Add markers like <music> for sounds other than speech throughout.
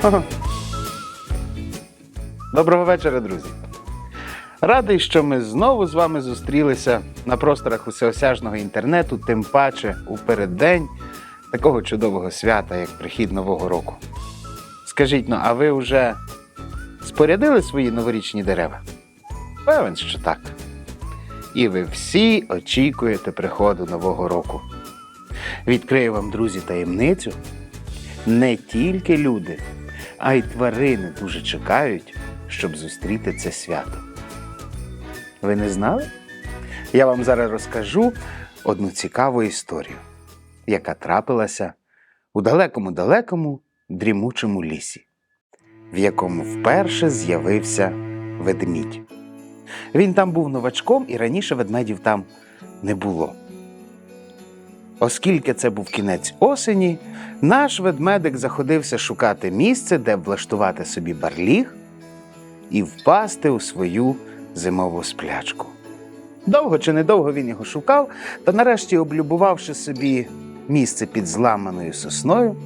<laughs> Доброго вечора, друзі. Радий, що ми знову з вами зустрілися на просторах усеосяжного інтернету, тим паче у переддень такого чудового свята, як прихід Нового року. Скажіть ну, а ви вже спорядили свої новорічні дерева? Певен, що так. І ви всі очікуєте приходу Нового року. Відкрию вам, друзі, таємницю. Не тільки люди, а й тварини дуже чекають, щоб зустріти це свято. Ви не знали? Я вам зараз розкажу одну цікаву історію, яка трапилася у далекому-далекому дрімучому лісі, в якому вперше з'явився ведмідь. Він там був новачком, і раніше ведмедів там не було. Оскільки це був кінець осені, наш ведмедик заходився шукати місце, де б влаштувати собі барліг і впасти у свою зимову сплячку. Довго чи недовго він його шукав, та нарешті, облюбувавши собі місце під зламаною сосною,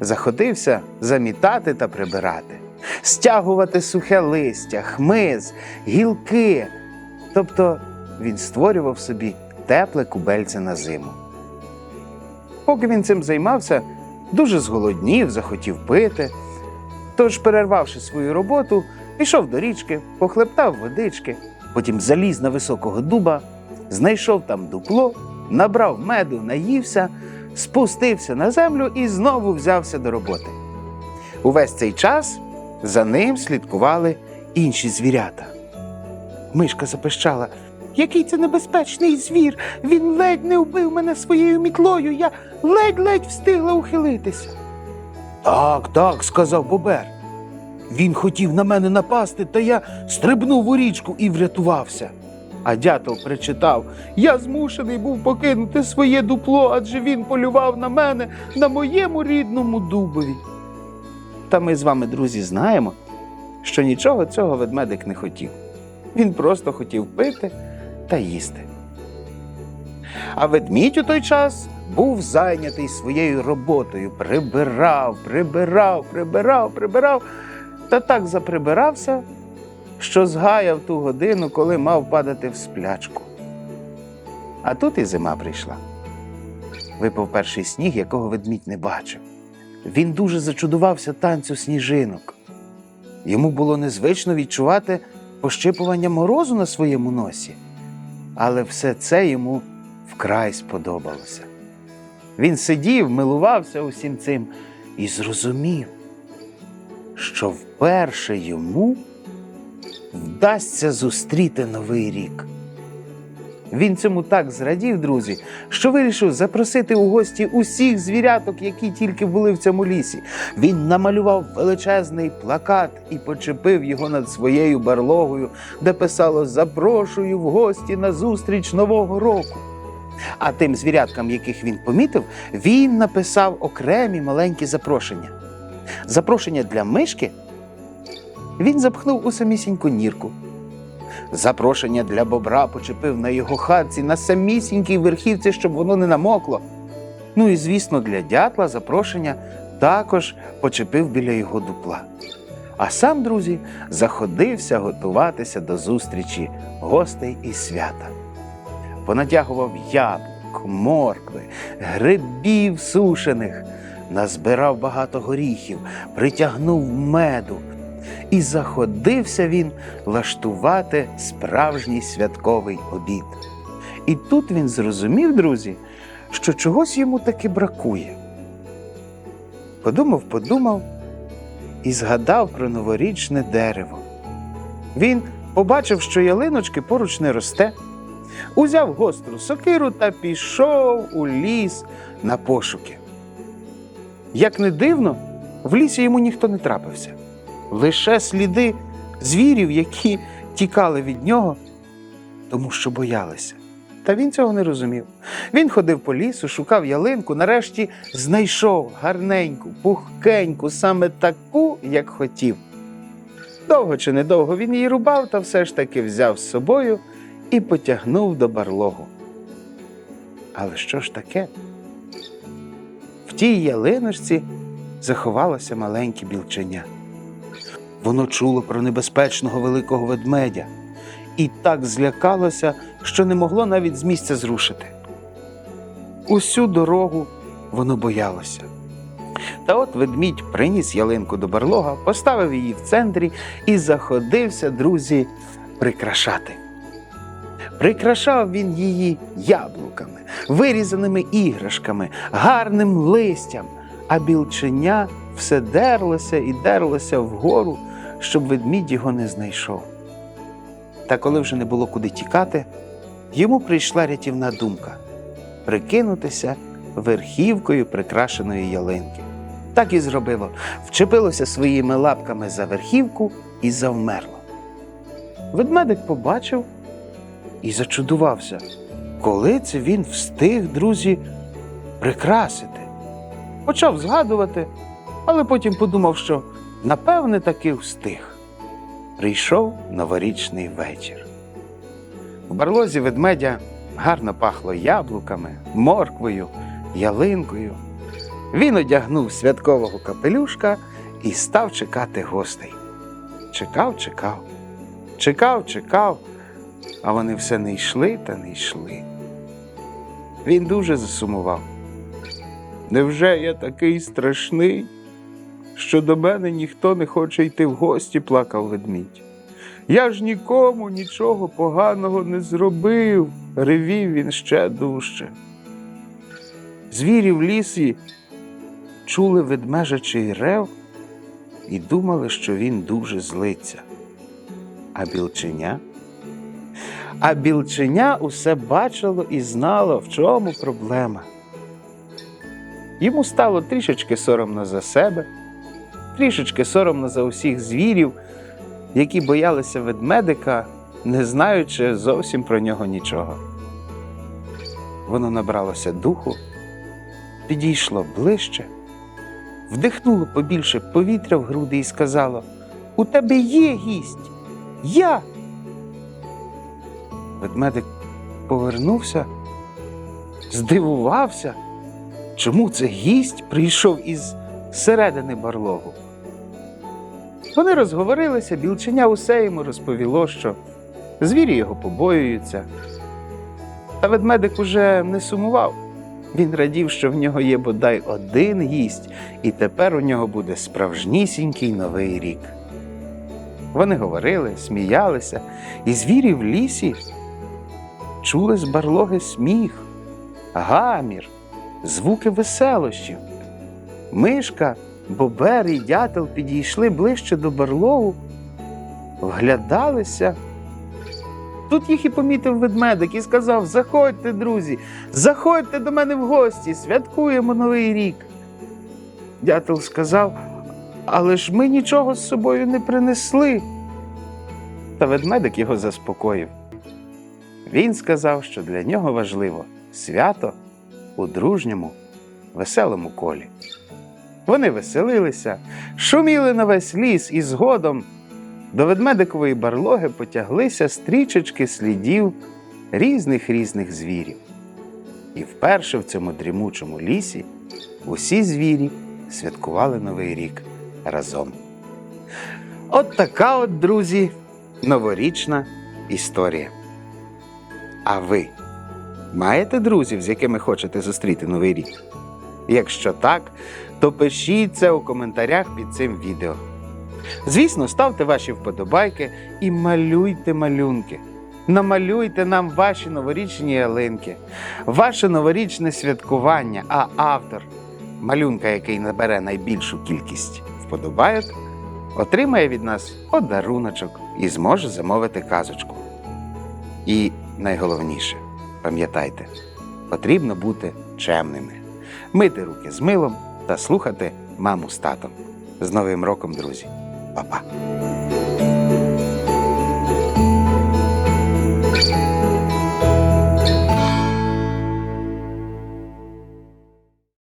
заходився замітати та прибирати, стягувати сухе листя, хмиз, гілки. Тобто він створював собі тепле кубельце на зиму. Поки він цим займався, дуже зголоднів, захотів пити. Тож, перервавши свою роботу, пішов до річки, похлептав водички, потім заліз на високого дуба, знайшов там дупло, набрав меду, наївся, спустився на землю і знову взявся до роботи. Увесь цей час за ним слідкували інші звірята. Мишка запищала. Який це небезпечний звір! Він ледь не вбив мене своєю мітлою. Я ледь-ледь встигла ухилитися. Так, так, сказав Бобер. Він хотів на мене напасти, та я стрибнув у річку і врятувався. А дятел причитав: Я змушений був покинути своє дупло, адже він полював на мене на моєму рідному дубові. Та ми з вами, друзі, знаємо, що нічого цього ведмедик не хотів. Він просто хотів пити та їсти. А ведмідь у той час був зайнятий своєю роботою, прибирав, прибирав, прибирав, прибирав, та так заприбирався, що згаяв ту годину, коли мав падати в сплячку. А тут і зима прийшла. Випав перший сніг, якого ведмідь не бачив. Він дуже зачудувався танцю сніжинок. Йому було незвично відчувати пощипування морозу на своєму носі, але все це йому вкрай сподобалося. Він сидів, милувався усім цим і зрозумів, що вперше йому вдасться зустріти новий рік. Він цьому так зрадів, друзі, що вирішив запросити у гості усіх звіряток, які тільки були в цьому лісі. Він намалював величезний плакат і почепив його над своєю барлогою, де писало Запрошую в гості на зустріч Нового року. А тим звіряткам, яких він помітив, він написав окремі маленькі запрошення. Запрошення для мишки він запхнув у самісіньку нірку. Запрошення для бобра почепив на його хатці на самісінькій верхівці, щоб воно не намокло. Ну і, звісно, для дятла запрошення також почепив біля його дупла. А сам, друзі, заходився готуватися до зустрічі гостей і свята. Понатягував яблук, моркви, грибів сушених, назбирав багато горіхів, притягнув меду. І заходився він влаштувати справжній святковий обід. І тут він зрозумів, друзі, що чогось йому таки бракує. Подумав, подумав і згадав про новорічне дерево. Він побачив, що ялиночки поруч не росте, узяв гостру сокиру та пішов у ліс на пошуки. Як не дивно, в лісі йому ніхто не трапився лише сліди звірів, які тікали від нього, тому що боялися. Та він цього не розумів. Він ходив по лісу, шукав ялинку, нарешті знайшов гарненьку, пухкеньку, саме таку, як хотів. Довго чи недовго він її рубав, та все ж таки взяв з собою і потягнув до барлогу. Але що ж таке? В тій ялиночці заховалося маленьке білченя. Воно чуло про небезпечного великого ведмедя і так злякалося, що не могло навіть з місця зрушити. Усю дорогу воно боялося. Та от ведмідь приніс ялинку до барлога, поставив її в центрі і заходився, друзі, прикрашати. Прикрашав він її яблуками, вирізаними іграшками, гарним листям, а білченя все дерлося і дерлося вгору, щоб ведмідь його не знайшов. Та коли вже не було куди тікати, йому прийшла рятівна думка прикинутися верхівкою прикрашеної ялинки. Так і зробило, вчепилося своїми лапками за верхівку і завмерло. Ведмедик побачив і зачудувався, коли це він встиг, друзі, прикрасити. Почав згадувати, але потім подумав, що напевне таки встиг. Прийшов новорічний вечір. В барлозі ведмедя гарно пахло яблуками, морквою, ялинкою. Він одягнув святкового капелюшка і став чекати гостей. Чекав, чекав, чекав, чекав, а вони все не йшли та не йшли. Він дуже засумував. Невже я такий страшний, що до мене ніхто не хоче йти в гості, плакав ведмідь. Я ж нікому нічого поганого не зробив, ревів він ще дужче. Звірі в лісі чули ведмежачий рев і думали, що він дуже злиться. А білченя? А білченя усе бачило і знало, в чому проблема. Йому стало трішечки соромно за себе, трішечки соромно за усіх звірів, які боялися ведмедика, не знаючи зовсім про нього нічого. Воно набралося духу, підійшло ближче, вдихнуло побільше повітря в груди і сказало: У тебе є гість, я. Ведмедик повернувся, здивувався, чому це гість прийшов із середини барлогу. Вони розговорилися, білченя усе йому розповіло, що звірі його побоюються. Та ведмедик уже не сумував. Він радів, що в нього є бодай один гість, і тепер у нього буде справжнісінький новий рік. Вони говорили, сміялися, і звірі в лісі чули з барлоги сміх, гамір, звуки веселощів. Мишка, бобер і дятел підійшли ближче до барлогу, вглядалися. Тут їх і помітив ведмедик і сказав: Заходьте, друзі, заходьте до мене в гості, святкуємо Новий рік. Дятел сказав, але ж ми нічого з собою не принесли. Та ведмедик його заспокоїв. Він сказав, що для нього важливо свято у дружньому, веселому колі. Вони веселилися, шуміли на весь ліс і згодом до ведмедикової барлоги потяглися стрічечки слідів різних різних звірів. І вперше в цьому дрімучому лісі усі звірі святкували Новий рік разом. От така от, друзі, новорічна історія. А ви маєте друзів, з якими хочете зустріти Новий рік? Якщо так, то пишіть це у коментарях під цим відео. Звісно, ставте ваші вподобайки і малюйте малюнки. Намалюйте нам ваші новорічні ялинки, ваше новорічне святкування, а автор малюнка, який набере найбільшу кількість вподобайок, отримає від нас подаруночок і зможе замовити казочку. І найголовніше, пам'ятайте, потрібно бути чемними, мити руки з милом та слухати маму з татом. З Новим роком, друзі! Па-па!